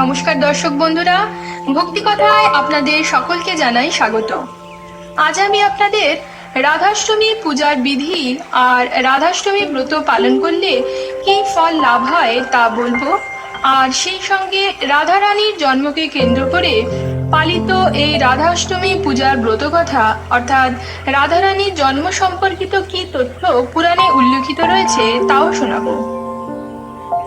নমস্কার দর্শক বন্ধুরা, ভক্তি কথায় আপনাদের সকলকে জানাই স্বাগত। আজ আমি আপনাদের রাধাষ্টমী পূজার বিধি আর রাধাষ্টমী ব্রত পালন করলে কি ফল লাভ হয় তা বলব। আর সেই সঙ্গে রাধারানীর জন্মকে কেন্দ্র করে পালিত এই রাধাষ্টমী পূজার ব্রত কথা, অর্থাৎ রাধারানীর জন্ম সম্পর্কিত কি তথ্য পুরাণে উল্লেখিত রয়েছে, তাও শোনাবো।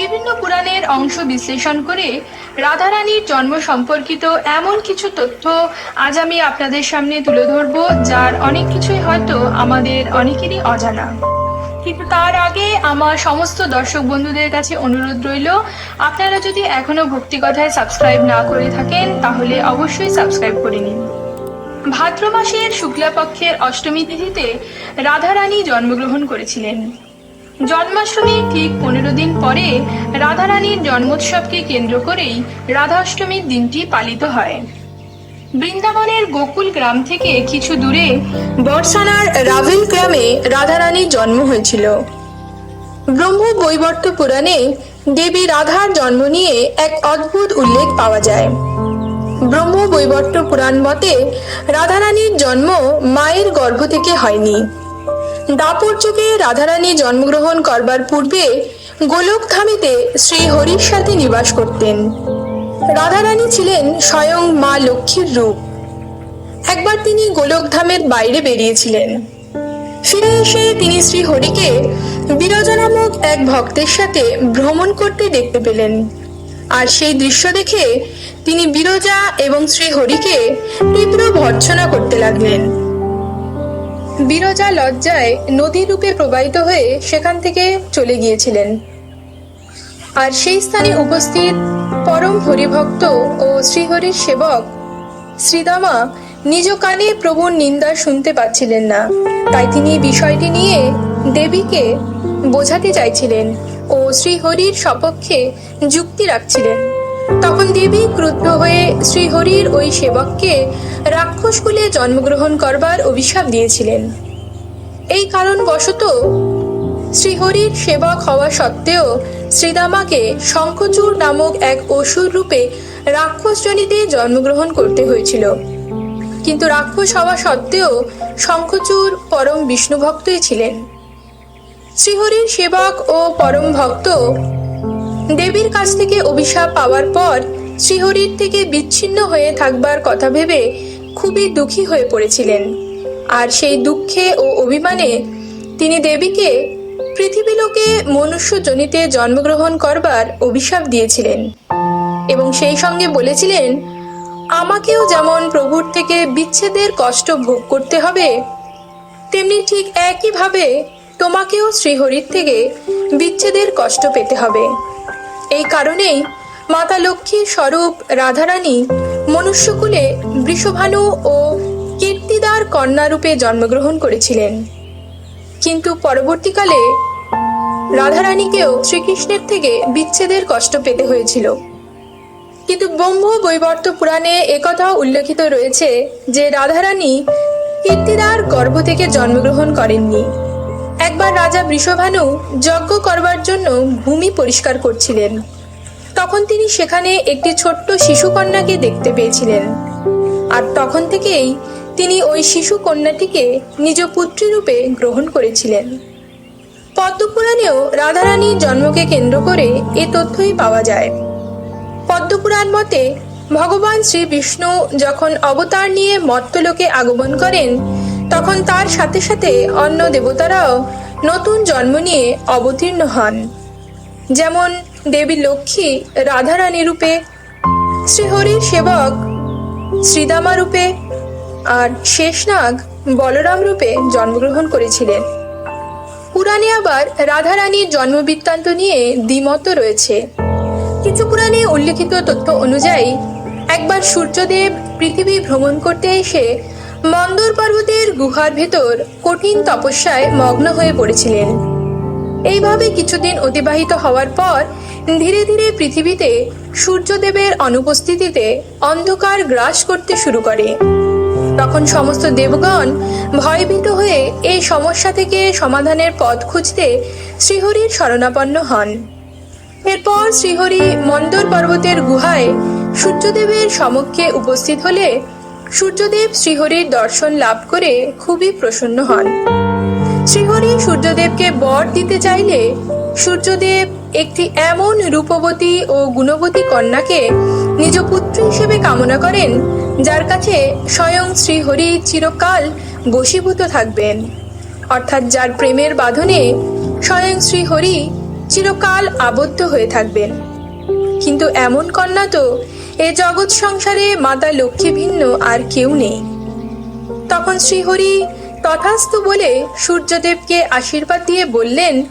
বিভিন্ন পুরাণের অংশ বিশ্লেষণ করে রাধারানীর জন্ম সম্পর্কিত এমন কিছু তথ্য আজ আমি আপনাদের সামনে তুলে ধরবো, যার অনেক কিছুই হয়তো আমাদের অনেকেরই অজানা। কিন্তু তার আগে আমার সমস্ত দর্শক বন্ধুদের কাছে অনুরোধ রইল, আপনারা যদি এখনও ভক্তি কথায় সাবস্ক্রাইব না করে থাকেন, তাহলে অবশ্যই সাবস্ক্রাইব করে নিন। ভাদ্র মাসের শুক্লাপক্ষের অষ্টমী তিথিতে রাধারানী জন্মগ্রহণ করেছিলেন। জন্মাষ্টমীর ঠিক পনেরো দিন পরে রাধারানীর জন্মোৎসবকে কেন্দ্র করেই রাধাষ্টমীর দিনটি পালিত হয়। বৃন্দাবনের গোকুল গ্রাম থেকে কিছু দূরে বর্ষানার রাভেল গ্রামে রাধারানীর জন্ম হয়েছিল। ব্রহ্ম বৈবর্ত পুরাণে দেবী রাধার জন্ম নিয়ে এক অদ্ভুত উল্লেখ পাওয়া যায়। ব্রহ্ম বৈবর্ত পুরাণ মতে রাধারানীর জন্ম মায়ের গর্ভ থেকে হয়নি। দাপর যুগে রাধারানী জন্মগ্রহণ করবার পূর্বে গোলকধামেতে শ্রী হরির সাথে নিবাস করতেন। রাধারানী ছিলেন স্বয়ং মা লক্ষ্মীর রূপ। একবার তিনি গোলকধামের বাইরে বেরিয়েছিলেন। ফিরে এসে তিনি শ্রী হরিকে বিরজা নামক এক ভক্তের সাথে ভ্রমণ করতে দেখতে পেলেন। আর সেই দৃশ্য দেখে তিনি বিরজা এবং শ্রী হরিকে তীব্র ভর্ৎসনা করতে লাগলেন। বিরজা লজ্জায় নদী রূপে প্রবাহিত হয়ে সেখান থেকে চলে গিয়েছিলেন। আর সেই স্থানে উপস্থিত পরম হরিভক্ত ও শ্রীহরির সেবক শ্রীদামা নিজ কানে প্রভুর নিন্দা শুনতে পাচ্ছিলেন না। তাই তিনি বিষয়টি নিয়ে দেবীকে বোঝাতে চাইছিলেন ও শ্রীহরির সপক্ষে যুক্তি রাখছিলেন। তখন দেবী ক্রুদ্ধ হয়ে শ্রীহরির ওই সেবককে রাক্ষস কুলে জন্মগ্রহণ করবার অভিশাপ দিয়েছিলেন। এই কারণবশত শ্রীহরির সেবক হওয়া সত্ত্বেও শ্রীদামাকে শঙ্খচূড় নামক এক অসুর রূপে রাক্ষস জনিতে জন্মগ্রহণ করতে হয়েছিল। কিন্তু রাক্ষস হওয়া সত্ত্বেও শঙ্খচূড় পরম বিষ্ণু ভক্তই ছিলেন। শ্রীহরির সেবক ও পরম ভক্ত দেবীর কাছ থেকে অভিশাপ পাওয়ার পর শ্রীহরির থেকে বিচ্ছিন্ন হয়ে থাকবার কথা ভেবে খুবই দুঃখী হয়ে পড়েছিলেন। আর সেই দুঃখে ও অভিমানে তিনি দেবীকে পৃথিবীলোকে মনুষ্য জনিতে জন্মগ্রহণ করবার অভিশাপ দিয়েছিলেন এবং সেই সঙ্গে বলেছিলেন, আমাকেও যেমন প্রভুর থেকে বিচ্ছেদের কষ্ট ভোগ করতে হবে, তেমনি ঠিক একইভাবে তোমাকেও শ্রীহরির থেকে বিচ্ছেদের কষ্ট পেতে হবে। এই কারণেই মাতা লক্ষ্মী স্বরূপ রাধারানী মনুষ্যকুলে বৃষভানু ও কীর্তিদার কন্যারূপে জন্মগ্রহণ করেছিলেন। কিন্তু পরবর্তীকালে রাধারানীকেও শ্রীকৃষ্ণের থেকে বিচ্ছেদের কষ্ট পেতে হয়েছিল। কিন্তু ব্রহ্ম বৈবর্ত পুরাণে একথাও উল্লেখিত রয়েছে যে রাধারানী কীর্তিদার গর্ভ থেকে জন্মগ্রহণ করেননি। একবার রাজা বৃষভানু যজ্ঞ করবার জন্য ভূমি পরিষ্কার করছিলেন। তখন তিনি সেখানে একটি ছোট্ট শিশু কন্যাকে দেখতে পেয়েছিলেন। আর তখন থেকেই তিনি ওই শিশু কন্যাটিকে নিজ পুত্রী রূপে গ্রহণ করেছিলেন। পদ্মপুরাণেও রাধারানীর জন্মকে কেন্দ্র করে এ তথ্যই পাওয়া যায়। পদ্মপুরাণ মতে, ভগবান শ্রী বিষ্ণু যখন অবতার নিয়ে মর্তলোকে আগমন করেন তখন তার সাথে সাথে অন্য দেবতারাও নতুন জন্ম নিয়ে অবতীর্ণ হন। যেমন দেবী লক্ষ্মী রাধারানী রূপে, শ্রীহরির সেবক শ্রীদামা রূপে আর শেষনাগ বলরাম রূপে জন্মগ্রহণ করেছিলেন। পুরাণে আবার রাধারানীর জন্মবৃত্তান্ত নিয়ে দ্বিমত রয়েছে। কিছু পুরাণে উল্লেখিত তথ্য অনুযায়ী, একবার সূর্যদেব পৃথিবী ভ্রমণ করতে এসে মন্দর পর্বতের গুহার ভেতর কঠিন তপস্যায় মগ্ন হয়ে পড়েছিলেন। এইভাবে কিছুদিন অতিবাহিত হওয়ার পর ধীরে ধীরে পৃথিবীতে সূর্যদেবের অনুপস্থিতিতে অন্ধকার গ্রাস করতে শুরু করে। তখন সমস্ত দেবগণ ভয়ভীত হয়ে এই সমস্যা থেকে সমাধানের পথ খুঁজতে শ্রীহরির শরণাপন্ন হন। এরপর শ্রীহরি মন্দর পর্বতের গুহায় সূর্যদেবের সমক্ষে উপস্থিত হলে সূর্যদেব শ্রীহরির দর্শন লাভ করে খুবই প্রসন্ন হন। শ্রীহরি সূর্যদেবকে বর দিতে চাইলে সূর্যদেব একটি এমন রূপবতী ও গুণবতী কন্যাকে নিজ পুত্র হিসেবে কামনা করেন, যার কাছে স্বয়ং শ্রীহরি চিরকাল বশীভূত থাকবেন। অর্থাৎ যার প্রেমের বাঁধনে স্বয়ং শ্রীহরি চিরকাল আবদ্ধ হয়ে থাকবেন। কিন্তু এমন কন্যা তো এ জগৎ সংসারে মাতা লক্ষ্মী ভিন্ন আর কেউ নেই। তখন শ্রীহরি তথাস্তু বলে সূর্যদেবকে আশীর্বাদ দিয়ে বললেন,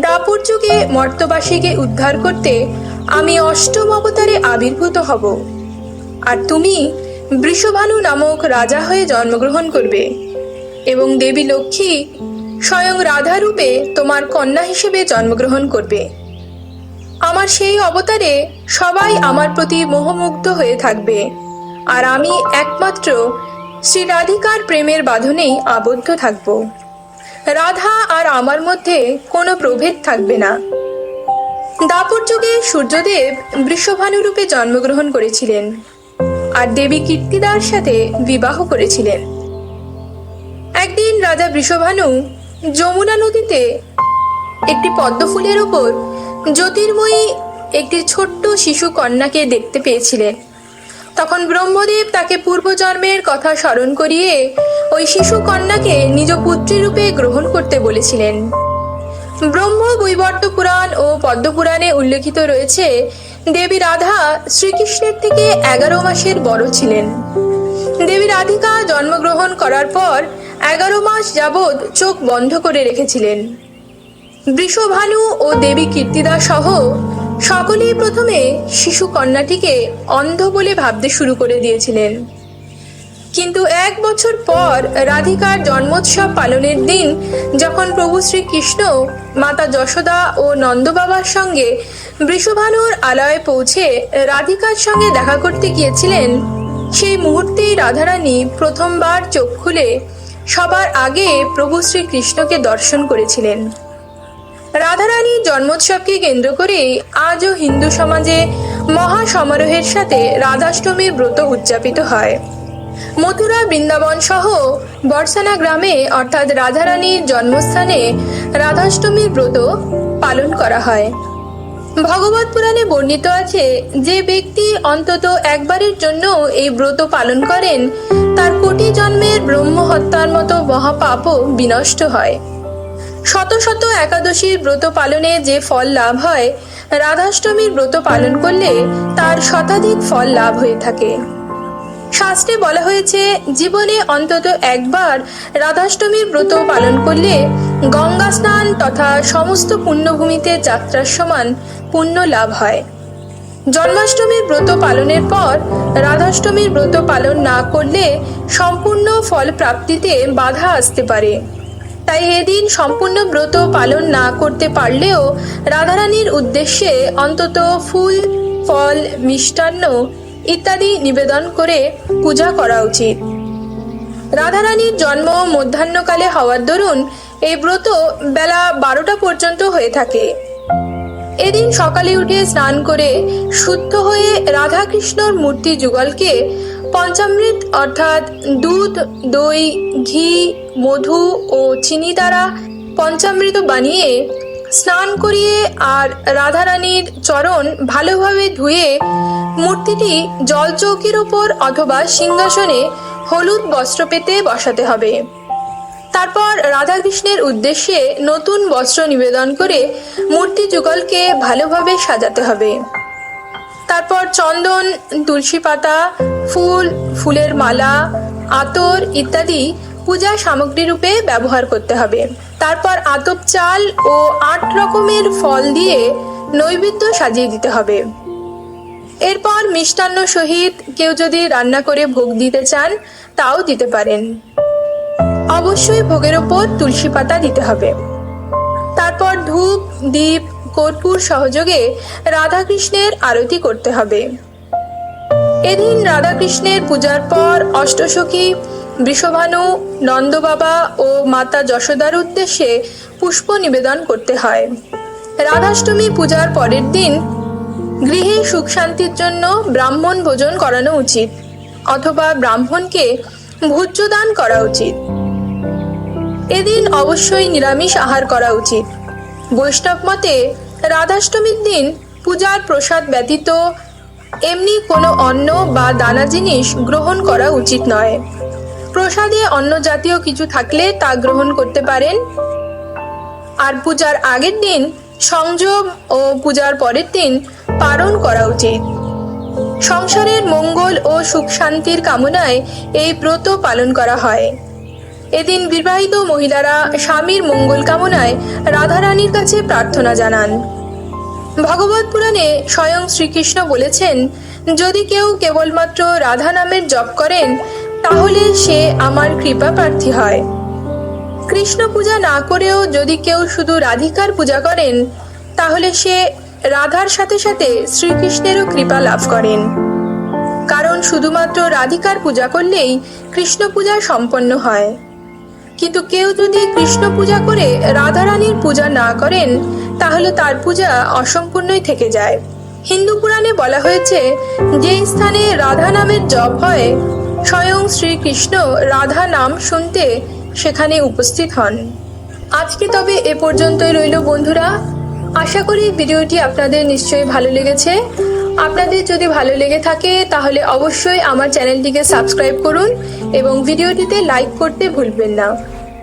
দাপর যুগে মর্তবাসীকে উদ্ধার করতে আমি অষ্টম অবতারে আবির্ভূত হব। আর তুমি বৃষভানু নামক রাজা হয়ে জন্মগ্রহণ করবে। এবং দেবী লক্ষ্মী স্বয়ং রাধারূপে তোমার কন্যা হিসেবে জন্মগ্রহণ করবে। আমার সেই অবতারে সবাই আমার প্রতি মোহমুগ্ধ হয়ে থাকবে। আর আমি একমাত্র শ্রী রাধিকার প্রেমের বাঁধনেই আবদ্ধ থাকব। রাধা আর আমার মধ্যে কোনো প্রভেদ থাকবে না। দাপর যুগে সূর্যদেব বৃষভানু রূপে জন্মগ্রহণ করেছিলেন আর দেবী কীর্তিদার সাথে বিবাহ করেছিলেন। একদিন রাজা বৃষভানু যমুনা নদীতে একটি পদ্ম ফুলের ওপর জ্যোতির্ময়ী একটি ছোট্ট শিশু কন্যাকে দেখতে পেয়েছিলেন। তখন ব্রহ্মদেব তাকে পূর্বজন্মের কথা স্মরণ করিয়ে ওই শিশু কন্যাকে নিজ পুত্রী রূপে গ্রহণ করতে বলেছিলেন। ব্রহ্ম বৈবর্ত পুরাণ ও পদ্মপুরাণে উল্লেখিত রয়েছে, দেবী রাধা শ্রীকৃষ্ণের থেকে এগারো মাসের বড় ছিলেন। দেবী রাধিকা জন্মগ্রহণ করার পর এগারো মাস যাবৎ চোখ বন্ধ করে রেখেছিলেন। বৃষভানু ও দেবী কীর্তিদা সহ সকলেই প্রথমে শিশু কন্যাটিকে অন্ধ বলে ভাবতে শুরু করে দিয়েছিলেন। কিন্তু এক বছর পর রাধিকার জন্মোৎসব পালনের দিন যখন প্রভু শ্রীকৃষ্ণ, মাতা যশোদা ও নন্দবাবার সঙ্গে বৃষভানুর আলয়ে পৌঁছে রাধিকার সঙ্গে দেখা করতে গিয়েছিলেন, সেই মুহূর্তেই রাধারানী প্রথমবার চোখ খুলে সবার আগে প্রভু শ্রীকৃষ্ণকে দর্শন করেছিলেন। রাধারানীর জন্মোৎসবকে কেন্দ্র করে আজও হিন্দু সমাজে মহা সমারোহের সাথে রাধাষ্টমীর ব্রত উদযাপিত হয়। মথুরা বৃন্দাবন সহ বর্ষানা গ্রামে অর্থাৎ রাধারানীর জন্মস্থানে রাধাষ্টমীর ব্রত পালন করা হয়। ভগবত পুরাণে বর্ণিত আছে, যে ব্যক্তি অন্তত একবারের জন্য এই ব্রত পালন করেন, তার কোটি জন্মের ব্রহ্ম হত্যার মতো মহাপাপও বিনষ্ট হয়। শত শত একাদশীর ব্রত পালনে যে ফল লাভ হয়, রাধাষ্টমীর ব্রত পালন করলে তার শতাধিক ফল লাভ হয়ে থাকে। শাস্ত্রে বলা হয়েছে, জীবনে অন্তত একবার রাধাষ্টমীর ব্রত পালন করলে গঙ্গা স্নান তথা সমস্ত পুণ্যভূমিতে যাত্রার সমান পুণ্য লাভ হয়। জন্মাষ্টমীর ব্রত পালনের পর রাধাষ্টমীর ব্রত পালন না করলে সম্পূর্ণ ফল প্রাপ্তিতে বাধা আসতে পারে। তাই এদিন সম্পূর্ণ ব্রত পালন না করতে পারলেও রাধারানীর উদ্দেশ্যে অন্তত ফুল, ফল, মিষ্টান্ন ইত্যাদি নিবেদন করে পূজা করা উচিত। রাধারানীর জন্ম মধ্যাহ্নকালে হওয়ার দরুন এই ব্রত বেলা বারোটা পর্যন্ত হয়ে থাকে। এদিন সকালে উঠে স্নান করে শুদ্ধ হয়ে রাধাকৃষ্ণর মূর্তি যুগলকে পঞ্চামৃত অর্থাৎ দুধ, দই, ঘি মধু ও চিনি দ্বারা পঞ্চামৃত বানিয়ে স্নান করিয়ে আর রাধারানীর চরণ ভালোভাবে ধুয়ে মূর্তিটি জলচৌকির ওপর অথবা সিংহাসনে হলুদ বস্ত্র পেতে বসাতে হবে। তারপর রাধাকৃষ্ণের উদ্দেশ্যে নতুন বস্ত্র নিবেদন করে মূর্তি যুগলকে ভালোভাবে সাজাতে হবে। তারপর চন্দন, তুলসী পাতা, ফুল, ফুলের মালা, আতর ইত্যাদি পূজা সামগ্রী রূপে ব্যবহার করতে হবে। তারপর আতপ চাল ও আট রকমের ফল দিয়ে নৈবেদ্য সাজিয়ে দিতে হবে। এরপর মিষ্টান্ন সহিত কেউ যদি রান্না করে ভোগ দিতে চান, তাও দিতে পারেন। অবশ্যই ভোগের ওপর তুলসী পাতা দিতে হবে। তারপর ধূপ, দীপ, কর্পূর সহযোগে রাধাকৃষ্ণের আরতি করতে হবে। এদিন রাধাকৃষ্ণের পূজার পর অষ্টসখী বৃষভানু, নন্দবাবা ও মাতা যশোদার উদ্দেশ্যে পুষ্প নিবেদন করতে হয়। রাধাষ্টমী পূজার পরের দিন গৃহে সুখ শান্তির জন্য ব্রাহ্মণ ভোজন করানো উচিত অথবা ব্রাহ্মণকে ভোজ্য দান করা উচিত। এদিন অবশ্যই নিরামিষ আহার করা উচিত। বৈষ্ণব মতে রাধাষ্টমীর দিন পূজার প্রসাদ ব্যতীত এমনি কোনো অন্ন বা দানা জিনিস গ্রহণ করা উচিত নয়। প্রসাদে অন্ন জাতীয় কিছু থাকলে তা গ্রহণ করতে পারেন। আর পূজার আগের দিন সংযম ও পূজার পরের দিন পালন করা উচিত। সংসারের মঙ্গল ও সুখ শান্তির কামনায় এই ব্রত পালন করা হয়। এদিন বিবাহিত মহিলারা স্বামীর মঙ্গল কামনায় রাধারানীর কাছে প্রার্থনা জানান। ভগবত পুরাণে স্বয়ং শ্রীকৃষ্ণ বলেছেন, যদি কেউ কেবলমাত্র রাধা নামের জপ করেন, তাহলে সে আমার কৃপা প্রার্থী হয়। কৃষ্ণ পূজা না করেও যদি কেউ শুধু রাধিকার পূজা করেন, তাহলে সে রাধার সাথে সাথে শ্রীকৃষ্ণেরও কৃপা লাভ করেন। কারণ শুধুমাত্র রাধিকার পূজা করলেই কৃষ্ণ পূজা সম্পন্ন হয়। কিন্তু কেউ যদি কৃষ্ণ পূজা করে রাধারানীর পূজা না করেন তাহলে তার পূজা অসম্পূর্ণই থেকে যায়। হিন্দু পুরাণে বলা হয়েছে, যে স্থানে রাধা নামের জপ হয়, স্বয়ং শ্রীকৃষ্ণ রাধা নাম শুনতে সেখানে উপস্থিত হন। আজকে তবে এ পর্যন্তই রইল বন্ধুরা। আশা করি ভিডিওটি আপনাদের নিশ্চয়ই ভালো লেগেছে। আপনাদের যদি ভালো লেগে থাকে, তাহলে অবশ্যই আমার চ্যানেলটিকে সাবস্ক্রাইব করুন এবং ভিডিওটিতে লাইক করতে ভুলবেন না।